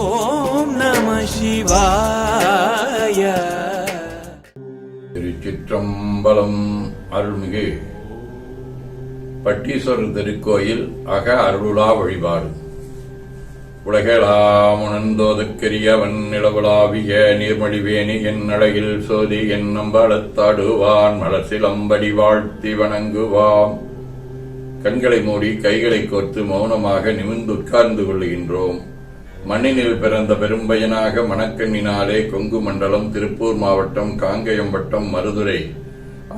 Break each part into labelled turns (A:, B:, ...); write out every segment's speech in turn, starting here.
A: ஓம் நம சிவாய.
B: திருச்சிற்றம்பலம் அருள்மிகு பட்டீஸ்வரர் திருக்கோயில் அக அருளா வழிபாடு. உலகளாமுணந்தோதற்கரியவன் நிலவுலாவிய நீர்மடிவேணி என் அழகில் சோதி என் நம்பளத்தாடுவான் மலசிலம்படி வாழ்த்தி வணங்குவாம். கண்களை மூடி கைகளை கோர்த்து மௌனமாக நிமிர்ந்து உட்கார்ந்து கொள்கின்றோம் மண்ணினில் பிறந்த பெரும்பயனாக மணக்கண்ணினாலே கொங்கு மண்டலம் திருப்பூர் மாவட்டம் காங்கயம்பட்டம் மருதுரை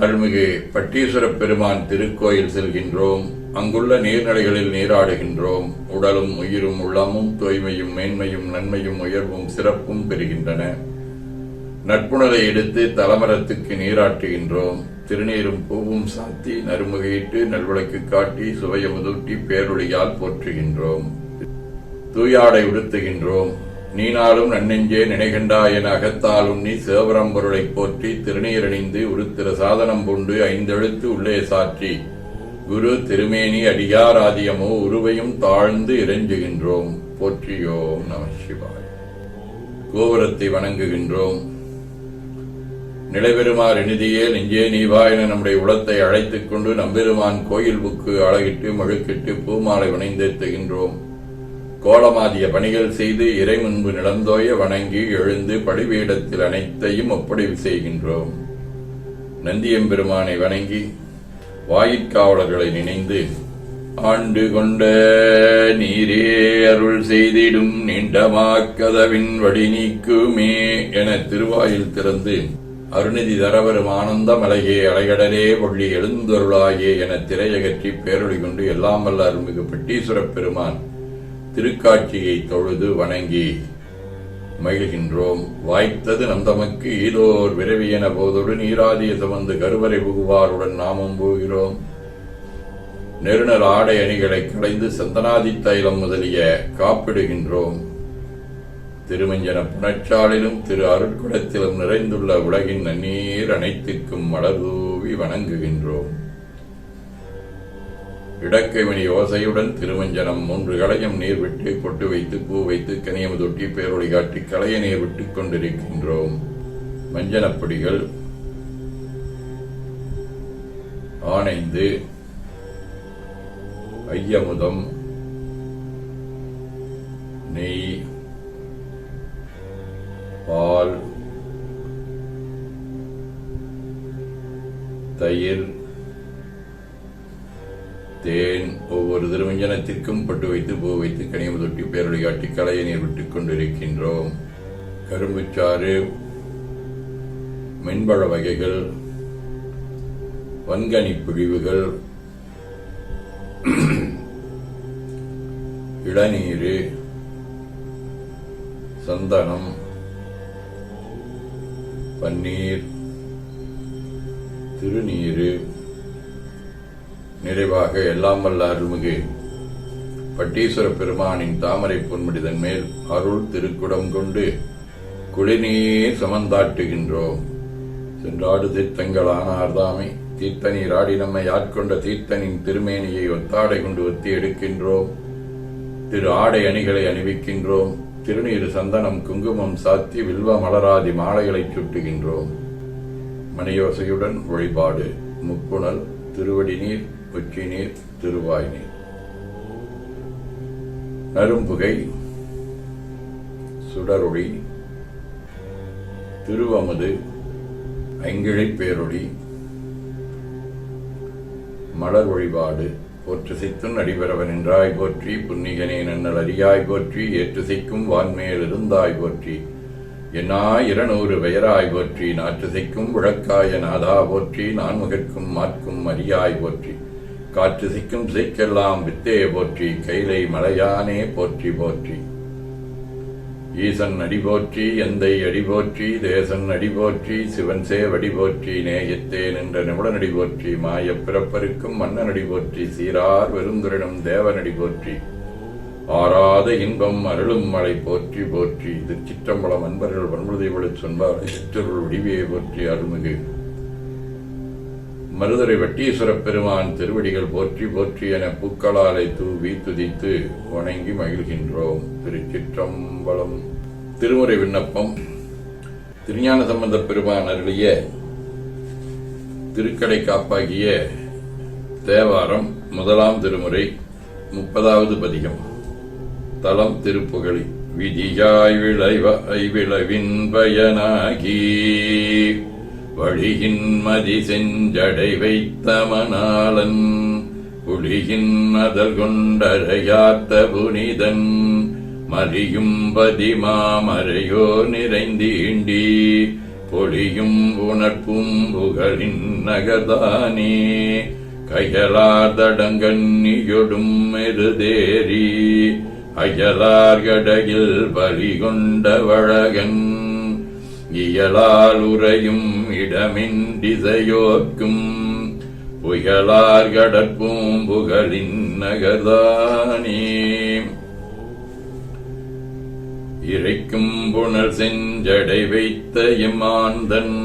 B: அருள்மிகு பட்டீஸ்வர பெருமான் திருக்கோயில் செல்கின்றோம். அங்குள்ள நீர்நிலைகளில் நீராடுகின்றோம். உடலும் உயிரும் உள்ளமும் தூய்மையும் மேன்மையும் நன்மையும் உயர்வும் சிறப்பும் பெறுகின்றன. நட்புணரை எடுத்து தலமரத்துக்கு நீராட்டுகின்றோம். திருநீரும் பூவும் சாத்தி நறுமுகையிட்டு நல்விளக்கு காட்டி சுவையமுதூட்டி பேரொழியால் போற்றுகின்றோம். தூயாடை உடுத்துகின்றோம். நீனாலும் நன்னெஞ்சே நினைகண்டாய் என அகத்தாலும் நீ சிவபரம்பொருளைப் போற்றி திருநீரணிந்து உருத்திர சாதனம் பூண்டு ஐந்தெழுத்து உள்ளே சாற்றி. குரு திருமேனி அடியாராதியமோ உருவையும் தாழ்ந்து இறைஞ்சுகின்றோம். போற்றியோம் நம சிவாய். கோபுரத்தை வணங்குகின்றோம். நிலைபெறுமாறு நிதியே நெஞ்சே நீவா என நம்முடைய உளத்தை அழைத்துக் கொண்டு நம்பெருமான் கோயில் புக்கு அழகிட்டு மழுக்கிட்டு பூமாலை வணைந்தேத்துகின்றோம் கோலமாதிய பணிகள் செய்து இறை முன்பு நிலந்தோய வணங்கி எழுந்து படிவீடத்தில் அனைத்தையும் ஒப்படைவு செய்கின்றோம். நந்தியம்பெருமானை வணங்கி வாயிற்காவலர்களை நினைந்து ஆண்டு கொண்ட நீரே அருள் செய்திடும் நீண்டமாக்கதவின் வழி நீக்குமே என திருவாயில் திறந்து அருணிதி தரவரும் ஆனந்த மலையே அலைகடலே பொள்ளி எழுந்தருளாயே என திரையகற்றி பேரொழி கொண்டு எல்லாம் வல்ல அருள்மிகு பட்டீஸ்வரப் பெருமான் திருக்காட்சியை தொழுது வணங்கி மகிழ்கின்றோம். வாய்த்தது நம் தமக்கு ஈதோர் விரவியன போதோடு நீராதிய சுமந்து கருவறை புகுவாருடன் நாமும் போகிறோம். நெருநர் ஆடை அணிகளை களைந்து சந்தனாதி தைலம் முதலிய காப்பிடுகின்றோம். திருமஞ்சன புணச்சாலிலும் திரு அருட்குடத்திலும் நிறைந்துள்ள உலகின் நன்னீர் அனைத்திற்கும் மலர்தூவி வணங்குகின்றோம். இடக்கைமணி ஓசையுடன் திருமஞ்சனம் மூன்று களையம் நீர் விட்டு பொட்டு வைத்து பூ வைத்து கனியம் தொட்டி பேரொழி காட்டி களைய நீர் விட்டுக் கொண்டிருக்கின்றோம். மஞ்சனப்படிகள் ஆனைந்து ஐயமுதம் நெய் பால் தயிர் தேன் ஒவ்வொரு திருமஞ்சனத்திற்கும் பட்டு வைத்து பூ வைத்து கனிம தொட்டி பேரொழிகாட்டி கலையை நீர் விட்டுக் கொண்டிருக்கின்றோம். கரும்புச்சாறு மென்பழ வகைகள் வன்கனி பிழிவுகள் இளநீர் சந்தனம் பன்னீர் திருநீர் நிறைவாக எல்லாம் வல்ல அருள்மிகு. பட்டீஸ்வர பெருமானின் தாமரை பொன்முடிதன் மேல் அருள் திருக்குடம் கொண்டு குளிநீர் சமந்தாட்டுகின்றோம். சென்றாடு தீர்த்தங்கள் ஆனார்தாமே தீர்த்தநீர் ஆடி நம்மை ஆட்கொண்ட தீர்த்தனின் திருமேனியை ஒத்தாடை கொண்டு ஒத்தி எடுக்கின்றோம். திரு ஆடை அணிகளை அணிவிக்கின்றோம். திருநீர் சந்தனம் குங்குமம் சாத்தி வில்வ மலராதி மாலைகளைச் சுட்டுகின்றோம். மணியோசையுடன் வழிபாடு. முப்புணல் திருவடி நீர் உச்சி நீர் திருவாய் நீர் நரும்புகை சுடரொளி திருவமுது ஐங்கிழை பேரொளி மலர் வழிபாடு போற்று சித்துன் அடிபரவன் என்றாய் போற்றி புன்னிகனே நன்னல் அறியாய் போற்றி ஏற்று சிக்கும் வான்மேல் இருந்தாய் போற்றி என்னா இருநூறு பெயராய் போற்றி நாற்று சிக்கும் விளக்காய நாதா போற்றி நான்முகற்கும் மாற்கும் அரியாய் போற்றி. காற்று சிக்கும் சிக்கெல்லாம் வித்தே போற்றி கைலை மலையானே போற்றி போற்றி. ஈசன் அடி போற்றி எந்தை அடி போற்றி தேசன் அடி போற்றி சிவன் சேவடி போற்றி நேயத்தே நின்ற நிமிடனடி போற்றி மாயப் பிறப்பருக்கும் மன்னனடி போற்றி சீரார் வெறுந்துரிடம் தேவனடி போற்றி. ஆறாத இன்பம் அருளும் மழை போற்றி போற்றி. இது அன்பர்கள் வன்முதை விழச் சொன்பார் சிற்றருள் விடிவே போற்றி அருள்மிகு. மருதரை வட்டீஸ்வரப் பெருமான் திருவடிகள் போற்றி போற்றி என பூக்களாலை தூவி துதித்து வணங்கி மகிழ்கின்றோம். திருச்சிற்றம்பலம். திருமுறை விண்ணப்பம். திருஞான சம்பந்த பெருமான் அருளிய திருக்கடை காப்பாகிய தேவாரம் முதலாம் திருமுறை முப்பதாவது பதிகம். தலம் திருப்புகழி விதியாய் விளைவ விளைவின் பயனாகி. வழியின்மதி செஞ்சடை வைத்த மணாளன் புலியின் அதல் கொண்டரையாத்த புனிதன் மறியும் பதிமாமரையோ நிறைந்தீண்டி பொழியும் உணர்ப்பும் புகழின் நகர்தானே கயலார்தடங்கண்ணியொடும் மெருதேறி அயலார்கடையில் பலி கொண்ட வழகன். இயலால் உறையும் இடமின் திசையோக்கும் புயலார் கடற்பூம் புகழின் நகர்தானே. இறைக்கும் புனல் செஞ்சடை வைத்த எம்மாந்தன்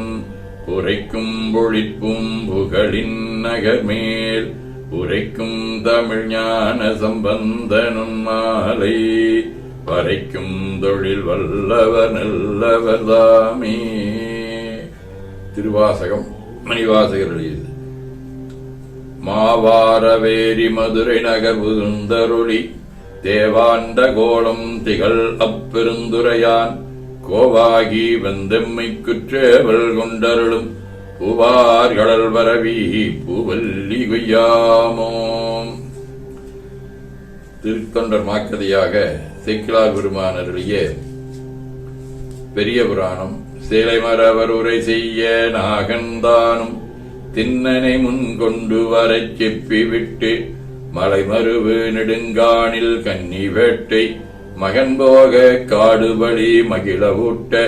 B: உரைக்கும் பொழிற்பும் புகழின் நகர்மேல் உரைக்கும் தமிழ் ஞான சம்பந்தனும் மாலை. பறைக்கும் தொழில் வல்லவர் நல்லவர் தாமே. திருவாசகம் மணிவாசகர் எழுதியது. மாவாரவேரி மதுரை நகர் புகுந்தருளி தேவாண்ட கோலம் திகழ் அப்பெருந்துரையான் கோவாகி வந்தெம்மை குற்றேவல் கொண்டருளும் பூவார் கடல் வரவி பூவல்லி கொய்யாமோ. திருத்தொண்டர் மாக்கதையாக சேக்கிலார் பெருமான் பெரிய புராணம் சேலைமரவர் உரை செய்ய நாகந்தானும் திண்ணனை முன் கொண்டு வரச் செப்பி விட்டு மலைமருவு நெடுங்கானில் கன்னி வேட்டை மகன் போக காடுபடி மகிழவூட்ட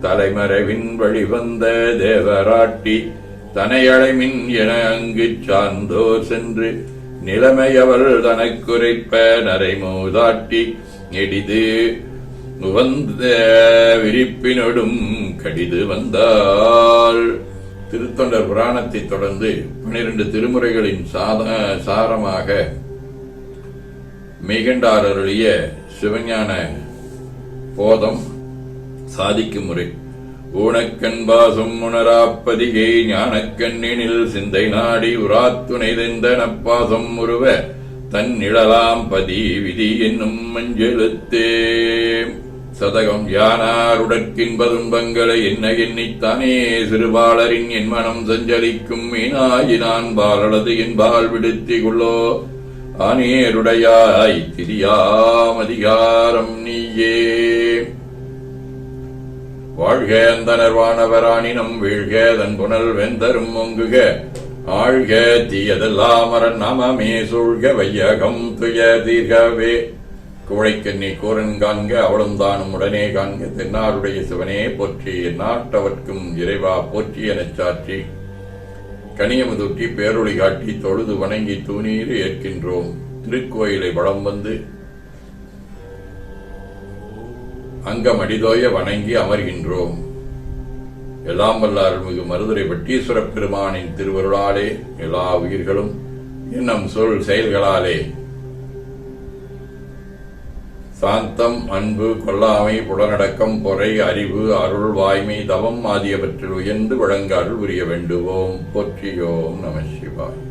B: தலைமறைவின் வழிவந்த தேவராட்டி தனையழைமின் என அங்கு சார்ந்தோர் சென்று நிலைமையவள் தனக்குரைப்ப நரைமூதாட்டி நெடிது உவந்த விரிப்பினொடும் கடிது வந்தாள். திருத்தொண்டர் புராணத்தை தொடர்ந்து பனிரெண்டு திருமுறைகளின் சாத சாரமாக மெய்கண்டாரருடைய சிவஞான போதம் சாதிக்கும் முறை. ஊனக்கண் பாசம் உணராப்பதிகை ஞானக்கண்ணினில் சிந்தை நாடி உராத்துணை தெந்தனப்பாசம் உருவ தன் நிழலாம் பதி விதி என்னும் மஞ்செழுத்தே. சதகம் யானாருடற்கின்பதுன்பங்களை என்ன எண்ணித்தானே? சிறுபாளரின் என் மனம் சஞ்சலிக்கும் மீனாயினான் பாலளது என்பால் விடுத்திகுள்ளோ? ஆனேருடையாய் திரியாமதிகாரம் நீயே. வாழ்க அந்த நர்வானவராணினம் வீழ்க தன் புனல் வெந்தரும் ஒங்குக ஆழ்க தீயதெல்லாம் அரண் நாமமே சூழ்க வையகம் துய தீர்கவே. குவளைக்கண்ணி கூரன் காண்க அவளும் தானும் உடனே காண்க. தென்னாருடைய சிவனே போற்றி நாட்டவர்க்கும் இறைவா போற்றி எனச் சாற்றி. கனியமுதுட்டி பேரொழி காட்டி தொழுது வணங்கி தூணீறு ஏற்கின்றோம். திருக்கோயிலை வளம் வந்து அங்கமடிதோய வணங்கி அமர்கின்றோம். எல்லாம் வல்ல அருள்மிகு மருதுரை பட்டீஸ்வர பெருமானின் திருவருளாலே எல்லா உயிர்களும் இன்னும் சொல் செயல்களாலே. சாந்தம் அன்பு கொல்லாமை புலனடக்கம் பொறை அறிவு அருள் வாய்மை தவம் ஆகியவற்றில் உயர்ந்து வழங்க அருள் புரிய வேண்டுவோம். போற்றியோம் நம சிவாய்.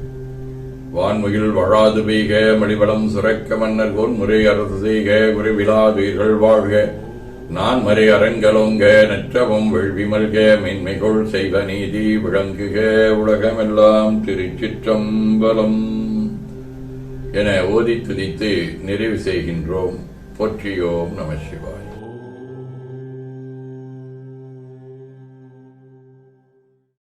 B: வான்முகில் வழாது பெய்க மடிவளம் சுரக்க மன்னர் கோன் முறை அரசு செய்க குறைவிலாதுயிர்கள் வாழ்க. நான் மறை அரங்கலோங்க நற்றவம் வெள்விமல்க மென்மைகொள் செய்வ நீதி விளங்குக உலகமெல்லாம் திருச்சிற்றம்பலம். என ஓதி துதித்து நிறைவு செய்கின்றோம். போற்றியோம் நம சிவாய்.